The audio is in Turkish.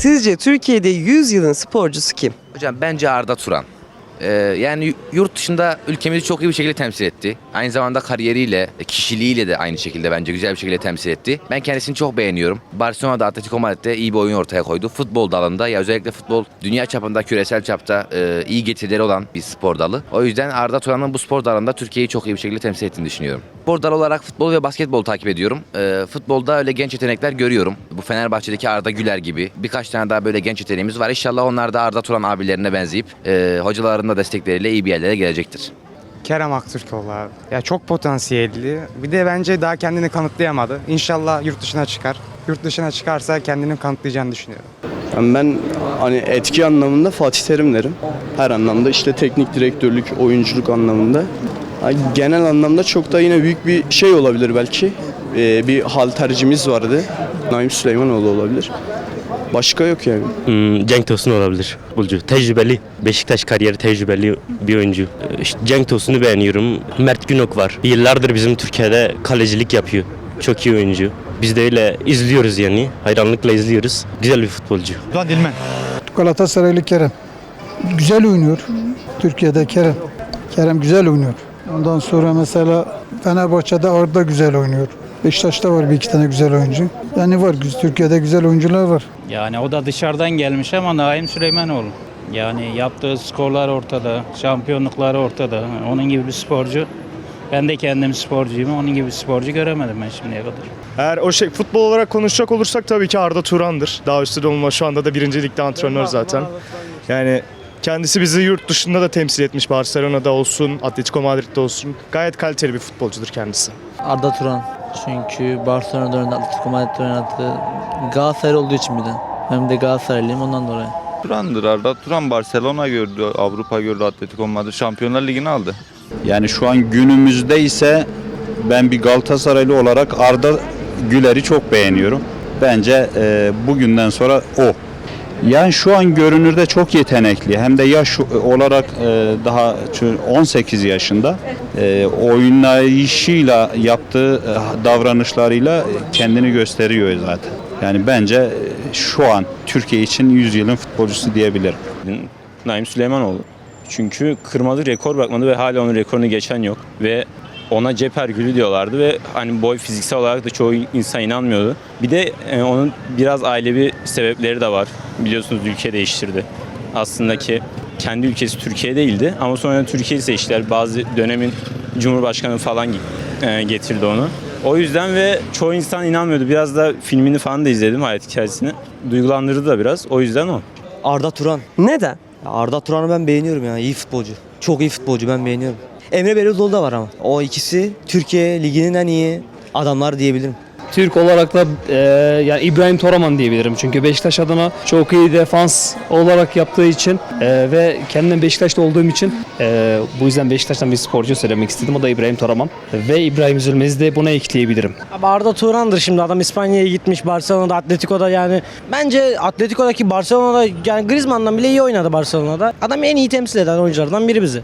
Sizce Türkiye'de 100 yılın sporcusu kim? Hocam bence Arda Turan. Ee, yani yurt dışında ülkemizi çok iyi bir şekilde temsil etti. Aynı zamanda kariyeriyle, kişiliğiyle de aynı şekilde bence güzel bir şekilde temsil etti. Ben kendisini çok beğeniyorum. Barcelona'da, Atletico Madrid'de iyi bir oyun ortaya koydu. Futbol dalında ya özellikle futbol dünya çapında, küresel çapta e, iyi getirileri olan bir spor dalı. O yüzden Arda Turan'ın bu spor dalında Türkiye'yi çok iyi bir şekilde temsil ettiğini düşünüyorum. Spor dalı olarak futbol ve basketbol takip ediyorum. Ee, futbolda öyle genç yetenekler görüyorum. Bu Fenerbahçe'deki Arda Güler gibi birkaç tane daha böyle genç yeteneğimiz var. İnşallah onlar da Arda Turan abilerine benzeyip e, hocalarının da destekleriyle iyi bir yerlere gelecektir. Kerem Aktürkoğlu abi. Ya çok potansiyelli. Bir de bence daha kendini kanıtlayamadı. İnşallah yurt dışına çıkar. Yurt dışına çıkarsa kendini kanıtlayacağını düşünüyorum. Yani ben hani etki anlamında Fatih Terim derim. Her anlamda işte teknik direktörlük, oyunculuk anlamında. Ha, Genel anlamda çok da yine büyük bir şey olabilir belki. Ee, bir haltercimiz vardı. Naim Süleymanoğlu olabilir. Başka yok yani. Hmm, Cenk Tosun olabilir futbolcu. Tecrübeli. Beşiktaş kariyeri tecrübeli bir oyuncu. Ee, İşte Cenk Tosun'u beğeniyorum. Mert Günok var. Yıllardır bizim Türkiye'de kalecilik yapıyor. Çok iyi oyuncu. Biz de öyle izliyoruz yani. Hayranlıkla izliyoruz. Güzel bir futbolcu. Rıdvan Dilmen. Galatasaraylı Kerem. Güzel oynuyor. Türkiye'de Kerem. Kerem güzel oynuyor. Ondan sonra mesela Fenerbahçe'de Arda güzel oynuyor. Beşiktaş'ta var bir iki tane güzel oyuncu. Yani var Türkiye'de güzel oyuncular var. Yani o da dışarıdan gelmiş ama Naim Süleymanoğlu. Yani yaptığı skorlar ortada, şampiyonlukları ortada. Onun gibi bir sporcu. Ben de kendim sporcuyum. Onun gibi bir sporcu göremedim ben şimdiye kadar. Eğer o şey futbol olarak konuşacak olursak tabii ki Arda Turan'dır. Daha üstü de olma şu anda da birinci ligde antrenör zaten. Yani kendisi bizi yurt dışında da temsil etmiş. Barcelona'da olsun, Atletico Madrid'de olsun. Gayet kaliteli bir futbolcudur kendisi. Arda Turan. Çünkü Barcelona'da oynadı, Atletico Madrid'de oynadı. Galatasaray olduğu için bir de. Ben de Galatasaraylıyım ondan dolayı. Turan'dır Arda. Turan Barcelona gördü, Avrupa gördü, Atletico Madrid Şampiyonlar Ligi'ni aldı. Yani şu an günümüzde ise ben bir Galatasaraylı olarak Arda Güler'i çok beğeniyorum. Bence e, bugünden sonra o. Yani şu an görünürde çok yetenekli. Hem de yaş olarak e, daha çö- 18 yaşında. E, oynayışıyla yaptığı e, davranışlarıyla kendini gösteriyor zaten. Yani bence şu an Türkiye için 100 yılın futbolcusu diyebilirim. Naim Süleymanoğlu. Çünkü kırmadı rekor bırakmadı ve hala onun rekorunu geçen yok. Ve ona Ceper Gülü diyorlardı ve hani boy fiziksel olarak da çoğu insan inanmıyordu. Bir de e, onun biraz ailevi sebepleri de var. Biliyorsunuz ülke değiştirdi. Aslında ki kendi ülkesi Türkiye değildi ama sonra Türkiye'yi seçtiler. Bazı dönemin Cumhurbaşkanı falan e, getirdi onu. O yüzden ve çoğu insan inanmıyordu. Biraz da filmini falan da izledim hayat hikayesini. Duygulandırdı da biraz. O yüzden o. Arda Turan. Neden? Arda Turan'ı ben beğeniyorum ya. iyi futbolcu. Çok iyi futbolcu ben beğeniyorum. Emre Belözoğlu da var ama. O ikisi Türkiye Ligi'nin en iyi adamlar diyebilirim. Türk olarak da e, yani İbrahim Toraman diyebilirim. Çünkü Beşiktaş adına çok iyi defans olarak yaptığı için e, ve kendim Beşiktaş'ta olduğum için e, bu yüzden Beşiktaş'tan bir sporcu söylemek istedim. O da İbrahim Toraman. Ve İbrahim Üzülmez'i de buna ekleyebilirim. Abi Arda Turan'dır şimdi adam İspanya'ya gitmiş Barcelona'da Atletico'da yani bence Atletico'daki Barcelona'da yani Griezmann'dan bile iyi oynadı Barcelona'da. Adam en iyi temsil eden oyunculardan biri bizi.